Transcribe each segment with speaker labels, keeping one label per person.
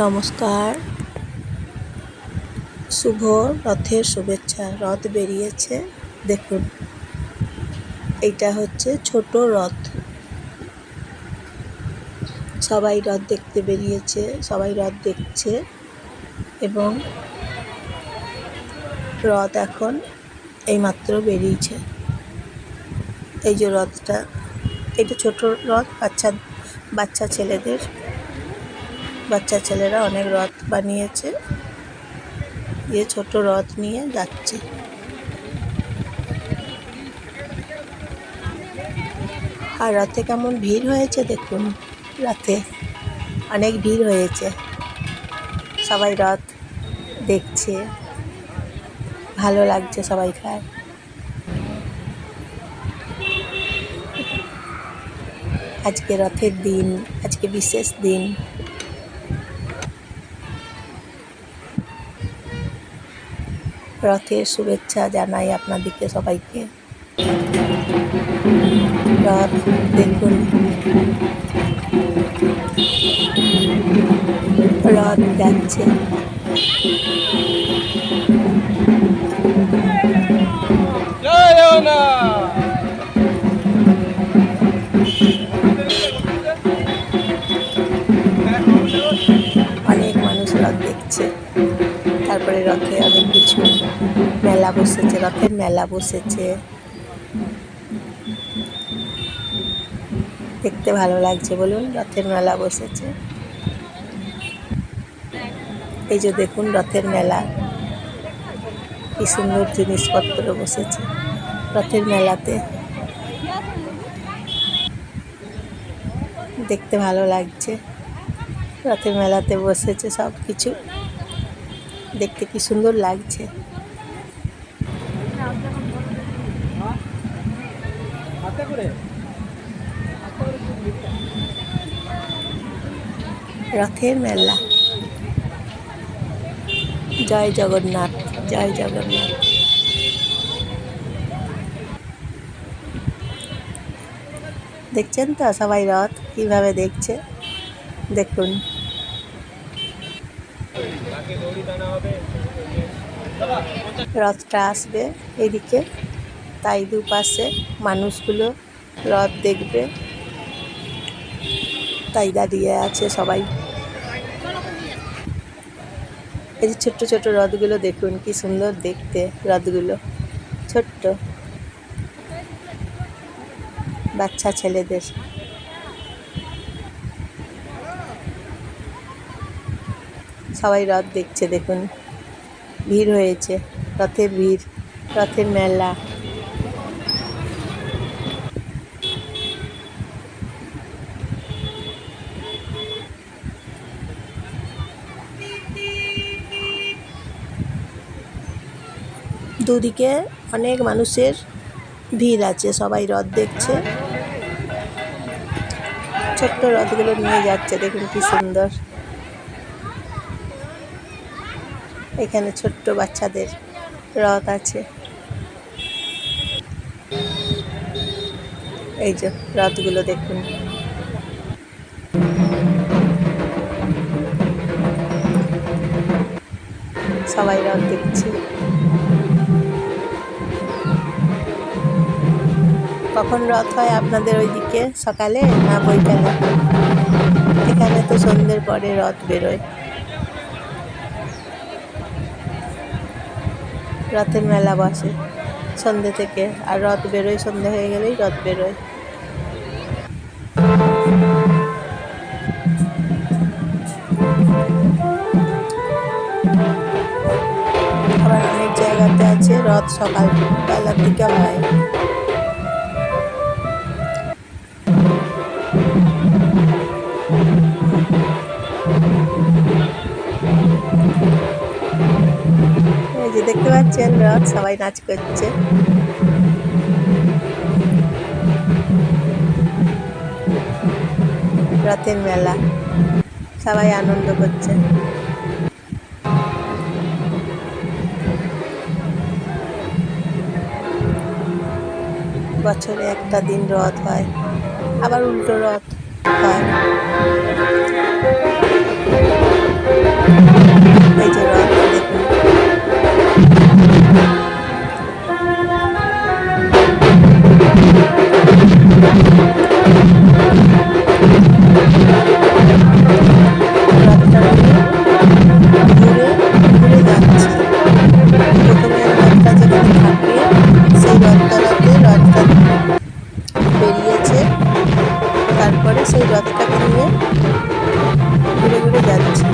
Speaker 1: নমস্কার। শুভ রথের শুভেচ্ছা। রথ বেরিয়েছে। দেখুন, এইটা হচ্ছে ছোট রথ। সবাই রথ দেখতে বেরিয়েছে, সবাই রথ দেখছে এবং রথ এখন এইমাত্র বেরিয়েছে। এই যে রথটা, এটা ছোট রথ, বাচ্চা বাচ্চা ছেলেদের বাচ্চা ছেলেরা অনেক রথ বানিয়েছে। দিয়ে ছোট রথ নিয়ে যাচ্ছে। আর রথে কেমন ভিড় হয়েছে দেখুন রথে অনেক ভিড় হয়েছে। সবাই রথ দেখছে, ভালো লাগছে সবাইকার। আজকে রথের দিন, আজকে বিশেষ দিন। রথের শুভেচ্ছা জানাই আপনাদেরকে সবাইকে। রথ দেখুন। রথ যাচ্ছে। তারপরে রথে অনেক কিছু মেলা বসেছে, রথের মেলা বসেছে। দেখতে ভালো লাগছে, বলুন রথের মেলা বসেছে। এই যে দেখুন রথের মেলা, কি সুন্দর জিনিসপত্র বসেছে রথের মেলাতে। দেখতে ভালো লাগছে, রথের মেলাতে বসেছে সব কিছু দেখতে কি সুন্দর লাগছে। রথের মেলা। জয় জগন্নাথ জয় জগন্নাথ। দেখছেন তো সবাই রথ কীভাবে দেখছে? দেখুন। রথটা আসবে এদিকে। তাই দুপাশে মানুষগুলো রথ দেখবে। তাই দাঁড়িয়ে আছে সবাই। এই যে ছোট্ট ছোট রথগুলো দেখুন, কি সুন্দর দেখতে রথগুলো। ছোট্ট। বাচ্চা ছেলেদের। সবাই রথ দেখছে, দেখুন। ভিড় হয়েছে, রথের ভিড়, রথের মেলা। দুদিকে অনেক মানুষের ভিড় আছে, সবাই রথ দেখছে। ছোট্ট রথগুলো নিয়ে যাচ্ছে, দেখুন কি সুন্দর। এখানে ছোট্ট বাচ্চাদের রথ আছে। এই যে রথগুলো দেখুন। সবাই রথ দেখছে। কখন রথ হয় আপনাদের ওইদিকে? সকালে না বৈকালে? এখানে তো সন্ধ্যের পরে রথ বেরোয়। রথের মেলা বসে, সন্ধে থেকে। আর রথ বেরোয় সন্ধ্যে হয়ে গেলেই রথ বেরোয়। আবার অনেক জায়গাতে আছে রথ সকাল বেলার দিকে হয়। দেখতে পাচ্ছেন, রথ, সবাই নাচ করছে। রথের মেলা, সবাই আনন্দ করছে। বছরে একটা দিন রথ হয়, আবার উল্টো রথ হয়। যে রথ। তারপরে সেই রথটাকে নিয়ে ঘুরে ঘুরে যাচ্ছে।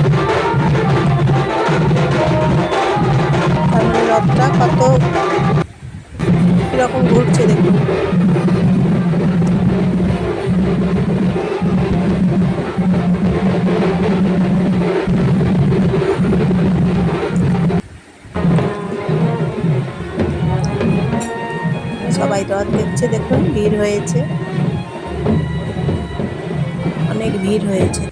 Speaker 1: তার মানে রথটা কত কীরকম ঘুরছে দেখুন। সবাই রথ দেখছে দেখুন, ভিড় হয়েছে। ভিড় হয়েছে।